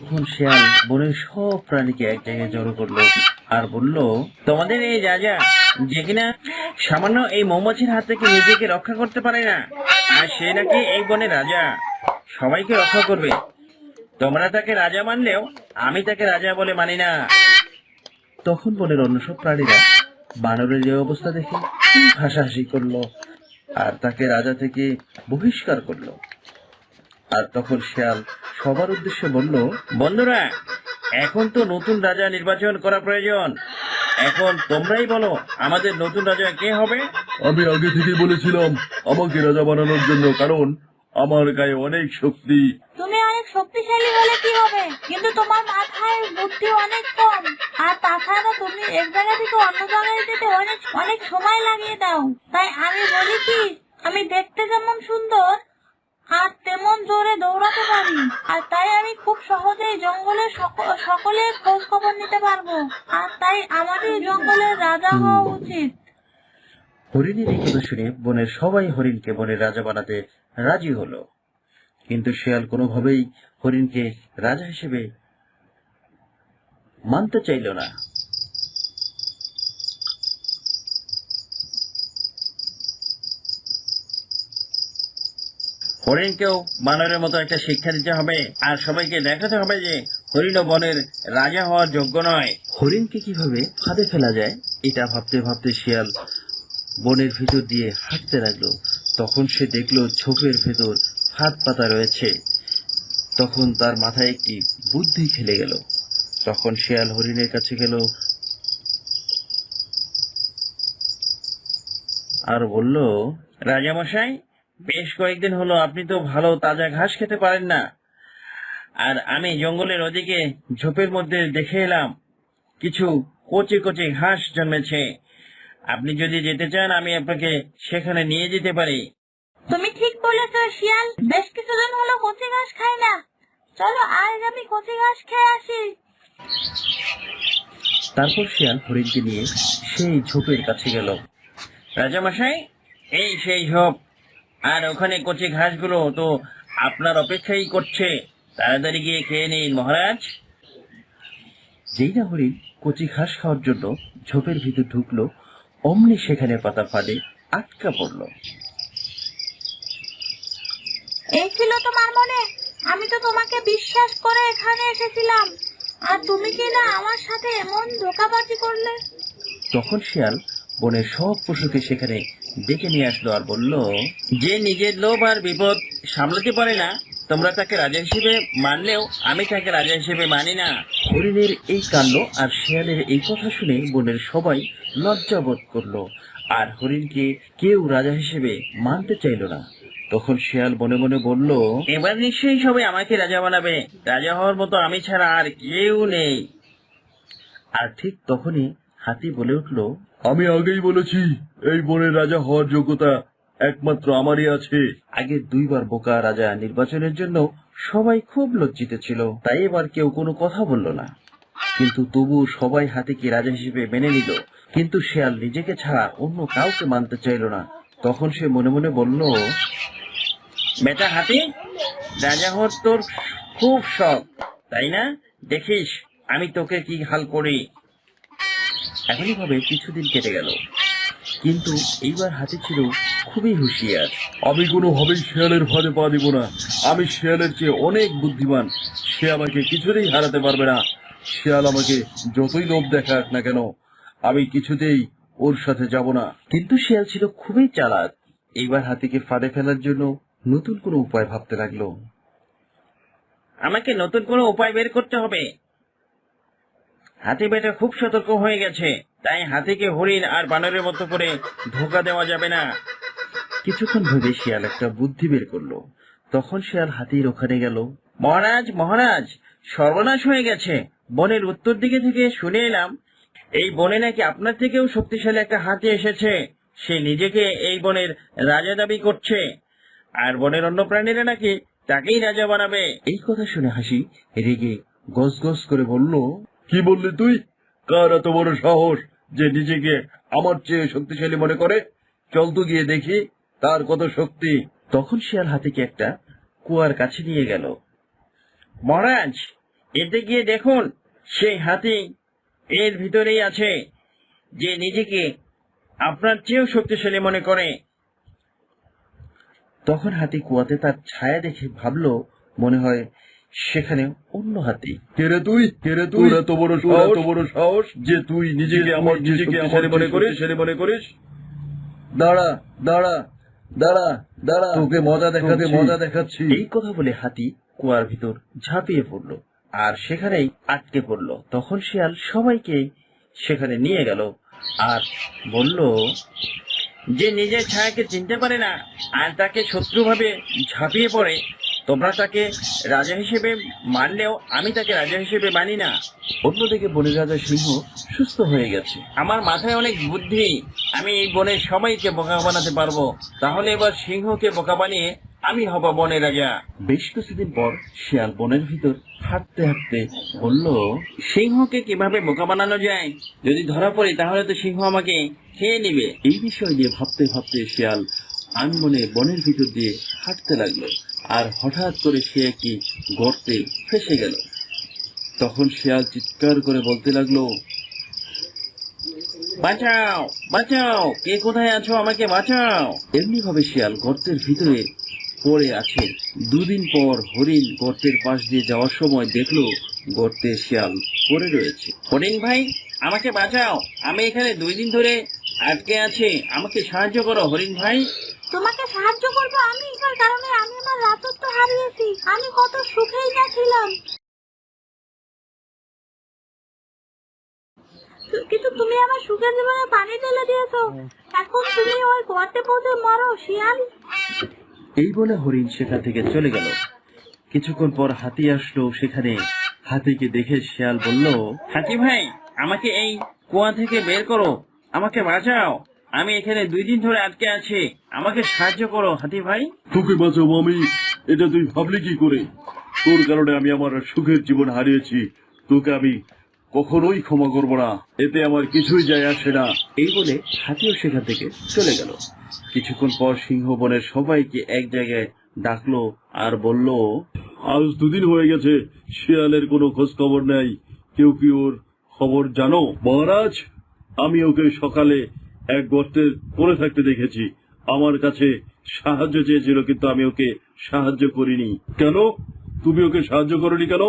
তখন শিয়াল বনের সব প্রাণীকে এক জায়গায় জড়ো করল আর বলল, তোমাদের এই রাজা যে কিনা সামান্য এই মৌমাছির হাত থেকে নিজেকে রক্ষা করতে পারে না, আর সে নাকি এই বনের রাজা। সবাইকে রক্ষা করবে। তোমরা তাকে রাজা মানলেও আমি তাকে রাজা বলে মানি না। তখন বনের অন্য সব প্রাণীরা বানরের যে অবস্থা দেখে হাসাহাসি করল আর তাকে রাজা থেকে বহিষ্কার করল। আর তখন শিয়াল সবার উদ্দেশ্যে বলল বন্ধুরা এখন তো নতুন রাজা নির্বাচন করা প্রয়োজন। এখন তোমরাই বলো আমাদের নতুন রাজা কে হবে? আমি আগে থেকেই বলেছিলাম আমাকে রাজা বানানোর জন্য কারণ আমার গায়ে অনেক শক্তি। তুমি অনেক শক্তিশালী হলে কি হবে? কিন্তু তোমার মাথায় বুদ্ধি অনেক কম। আর তাছাড়া তুমি এক জায়গা থেকে অন্য জায়গায় যেতে অনেক অনেক সময় লাগিয়ে দাও। তাই আমি বলি কি আমি দেখতে যেমন সুন্দর আর তেমন জোরে দৌড়াতে পারি, আর তাই আমি খুব সহজেই জঙ্গলের সকলের খোঁজ খবর নিতে পারব। আর তাই আমারই জঙ্গলের রাজা হওয়া উচিত। হরিণের এই কথা শুনে বনের সবাই হরিণকে বনের রাজা বানাতে রাজি হলো। কিন্তু শিয়াল কোনোভাবেই হরিণকে রাজা হিসেবে মানতে চাইল না। হরিণকেও বানরের মতো একটা শিক্ষা দিতে হবে। আর সবাইকে দেখাতে হবে যে হরিণ ও বনের রাজা হওয়ার যোগ্য নয়। হরিণকে কীভাবে ফাঁদে ফেলা যায়, এটা ভাবতে ভাবতে শিয়াল বনের ভিতর দিয়ে হাঁটতে লাগল। তখন সে দেখল ঝোপের ভেতর হাত পাতা রয়েছে। তখন তার মাথায় একটি বুদ্ধি খেলে গেল। তখন শিয়াল হরিণের কাছে গেল। আর বলল, রাজামশাই বেশ কয়েকদিন হলো আপনি তো ভালো তাজা ঘাস খেতে পারেন না। আর আমি জঙ্গলের ওদিকে ঝোপের মধ্যে দেখে এলাম কিছু কচি কচি ঘাস জন্মেছে। আপনি যদি যেতে চান আমি আপনাকে সেখানে নিয়ে যেতে পারি। তুমি ঠিক বলেছ শিয়াল। বেশ কিছুদিন হলো কচি ঘাস খাই না। চলো আজ আমি কচি ঘাস খেয়ে আসি। তারপর শিয়াল হরিণকে নিয়ে সেই ঝোপের কাছে গেল। রাজামশাই এই সেই ঝোপ। আর ওখানে কচি ঘাসগুলো তো আপনার অপেক্ষাই করছে। তাড়াতাড়ি গিয়ে খেয়ে নিন মহারাজ। যেই না হরিণ কচি ঘাস খাওয়ার জন্য ঝোপের ভিতর ঢুকলো অমনি সেখানে পাতা ফাঁদে আটকা পড়ল। এই ছিল তোমার মনে? আমি তো তোমাকে বিশ্বাস করে এখানে এসেছিলাম। আর তুমি কি না আমার সাথে এমন ধোকাবাজি করলে? তখন শিয়াল বনের সব পশুকে সেখানে ডেকে নিয়ে আসলো আর বলল, যে নিজের লোভ আর বিপদ সামলাতে পারে না, তোমরা তাকে রাজা হিসেবে মানলেও আমি তাকে রাজা হিসেবে মানি না। হরিণের এই কাণ্ড আর শিয়ালের এই কথা শুনে বনের সবাই লজ্জা বোধ করল, আর হরিণকে কেউ রাজা হিসেবে মানতে চাইলো না। তখন শিয়াল মনে মনে বলল, এবার নিশ্চয়ই সবাই আমাকে রাজা বানাবে। রাজা হওয়ার মতো আমি ছাড়া আর কেউ নেই। আর ঠিক তখনই হাতি বলে উঠল আমি আগেই বলেছি এই বনের রাজা হওয়ার যোগ্যতা একমাত্র আমারই আছে। আগে দুইবার বোকা রাজা নির্বাচনের জন্য সবাই খুব লজ্জিত ছিল তাই এবার কেউ কোনো কথা বলল না। কিন্তু তবু সবাই হাতিকে রাজা হিসেবে মেনে নিল কিন্তু শেয়াল নিজেকে ছাড়া অন্য কাউকে মানতে চাইল না। তখন সে মনে মনে বলল বেটা হাতি রাজা হওয়ার তোর খুব শখ তাই না? দেখিস আমি তোকে কি হাল করি? এমনই ভাবে কিছুদিন কেটে গেল। কিন্তু এইবার হাতি ছিল খুবই হুঁশিয়ার। আমি কোনোভাবেই শিয়ালের ফাঁদে পা দিব না। আমি শিয়ালের চেয়ে অনেক বুদ্ধিমান। সে আমাকে কিছুতেই হারাতে পারবে না। শিয়াল আমাকে যতই লোভ দেখাক না কেন, আমি কিছুতেই ওর সাথে যাব না। কিন্তু শিয়াল ছিল খুবই চালাক। এইবার হাতিকে ফাঁদে ফেলার জন্য নতুন কোনো উপায় ভাবতে লাগল। আমাকে নতুন কোনো উপায় বের করতে হবে। হাতি বেটা খুব সতর্ক হয়ে গেছে, তাই হাতিকে হরিণ আর বানরের মতো করে ধোকা দেওয়া যাবে না। কিছুক্ষণ ভেবে শিয়াল একটা বুদ্ধি বের করল। তখন শিয়াল হাতির ওখানে গেল। মহারাজ মহারাজ, সর্বনাশ হয়ে গেছে। বনের উত্তর দিকে থেকে শুনে এলাম, এই বনে নাকি আপনার থেকেও শক্তিশালী একটা হাতি এসেছে। সে নিজেকে এই বনের রাজা দাবি করছে। আর বনের অন্য প্রাণীরা নাকি তাকেই রাজা বানাবে। এই কথা শুনে হাসি রেগে গস গস করে বলল কি বললি তুই? কার এত বড় সাহস যে নিজেকে আমার চেয়ে শক্তিশালী মনে করে? চল তো গিয়ে দেখি তার কত শক্তি। তখন শিয়াল হাতিকে একটা কুয়ার কাছে নিয়ে গেল। মহারাজ, এতে গিয়ে দেখুন, সেই হাতি এর ভিতরেই আছে, যে নিজেকে আপনার চেয়েও শক্তিশালী মনে করে। তখন হাতি কুয়াতে তার ছায়া দেখে ভাবলো, মনে হয় সেখানে অন্য হাতি। কেরে তুই? কেরে তুই? এত বড় এত বড় সাহস। যে তুই নিজেকে আমার নিজেকে আমার মনে করিস। শক্তিশালী মনে করিস। দাঁড়া দাঁড়া দাঁড়া দাঁড়া। তোকে মজা দেখাতে মজা দেখাচ্ছি। এই কথা বলে হাতি কুয়ার ভিতর ঝাঁপিয়ে পড়ল আর সেখানেই আটকে পড়ল। তখন শিয়াল সবাইকে সেখানে নিয়ে গেল আর বলল যে নিজের ছায়াকে চিনতে পারে না আর তাকে শত্রুভাবে ঝাঁপিয়ে পড়ে তোমরা তাকে রাজা হিসেবে মানলেও আমি তাকে রাজা হিসেবে মানি না। অন্যদিকে বনের রাজা সিংহ সুস্থ হয়ে গেছে। আমার মাথায় অনেক বুদ্ধি। আমি এই বনের সবাইকে বোকা বানাতে পারব। তাহলে এবার সিংহকে বোকা বানিয়ে আমি হব বনের রাজা। বেশ কিছুদিন পর শিয়াল বনের ভিতর হাঁটতে হাঁটতে বলল সিংহকে কীভাবে বোকা বানানো যায়? যদি ধরা পড়ি তাহলে তো সিংহ আমাকে খেয়ে নেবে। এই বিষয় নিয়ে ভাবতে ভাবতে শিয়াল আনমনে বনের ভিতর দিয়ে হাঁটতে লাগল। আর হঠাৎ করে সে একটি গর্তে ফেসে গেল। তখন শিয়াল চিৎকার করে বলতে লাগল, বাঁচাও বাঁচাও, কে কোথায় আছো আমাকে বাঁচাও? এমনি ভাবে শিয়াল গর্তের ভিতরে পড়ে আছে। দুদিন পর হরিণ গর্তের পাশ দিয়ে যাওয়ার সময় দেখল গর্তে শিয়াল পড়ে রয়েছে। হরিণ ভাই, আমাকে বাঁচাও। আমি এখানে দুই দিন ধরে আটকে আছি। আমাকে সাহায্য করো হরিণ ভাই। তোমাকে সাহায্য করব আমি? তার কারণে আমি আমার রাজত্ব হারিয়েছি। আমি কত সুখেই না ছিলাম। কিন্তু তুমি আমার সুখের জীবনে পানি ঢেলে দিয়েছ। এখন তুমি ওই গর্তে পৌঁছে মরো শিয়াল। এই বলে হরিণ সেখান থেকে চলে গেল। কিছুক্ষণ পর হাতি আসলো সেখানে। হাতিকে দেখে শিয়াল বলল হাতি ভাই আমাকে এই কুয়া থেকে বের করো। আমাকে বাঁচাও। আমি এখানে দুই দিন ধরে আটকে আছি। আমাকে সাহায্য করো, হাতি ভাই। তোকে বাঁচাবো আমি এটা তুই ভাবলি কি করে? তোর কারণে আমি আমার সুখের জীবন হারিয়েছি। তোকে আমি কখনোই ক্ষমা করব না। এতে আমার কিছুই যায় আসে না। এই বলে হাতিও সেখান থেকে চলে গেল। কিছুক্ষণ পর সিংহ বনের সবাইকে এক জায়গায় ডাকলো আর বলল, আজ দুদিন হয়ে গেছে, শিয়ালের কোনো খোঁজ খবর নাই। কেউ কি ওর খবর জানো? মহারাজ, আমি ওকে সকালে এক গর্তে পড়ে থাকতে দেখেছি। আমার কাছে সাহায্য চেয়েছিল, কিন্তু আমি ওকে সাহায্য করিনি। কেন? তুমি ওকে সাহায্য করনি কেন?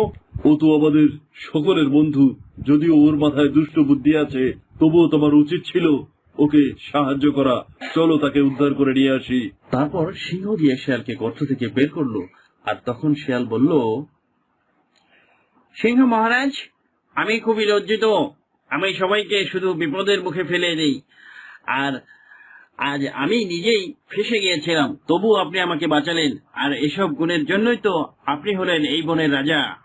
ও তো আমাদের সকলের বন্ধু। যদিও ওর মাথায় দুষ্ট বুদ্ধি আছে, তবুও তোমার উচিত ছিল ওকে সাহায্য করা। চলো তাকে উদ্ধার করে নিয়ে আসি। তারপর সিংহ দিয়ে শিয়ালকে গর্ত থেকে বের করল, আর তখন শিয়াল বলল, সিংহ মহারাজ, আমি খুবই লজ্জিত। আমি সবাইকে শুধু বিপদের মুখে ফেলে দিই। আর আজ আমি নিজেই ফেসে গিয়েছিলাম তবু আপনি আমাকে বাঁচালেন। আর এসব গুণের জন্যই তো আপনি হলেন এই বনের রাজা।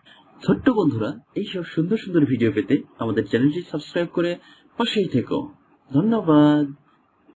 ছোট্ট বন্ধুরা, এইসব সুন্দর সুন্দর ভিডিও পেতে আমাদের চ্যানেলটি সাবস্ক্রাইব করে পাশেই থেকো। ধন্যবাদ।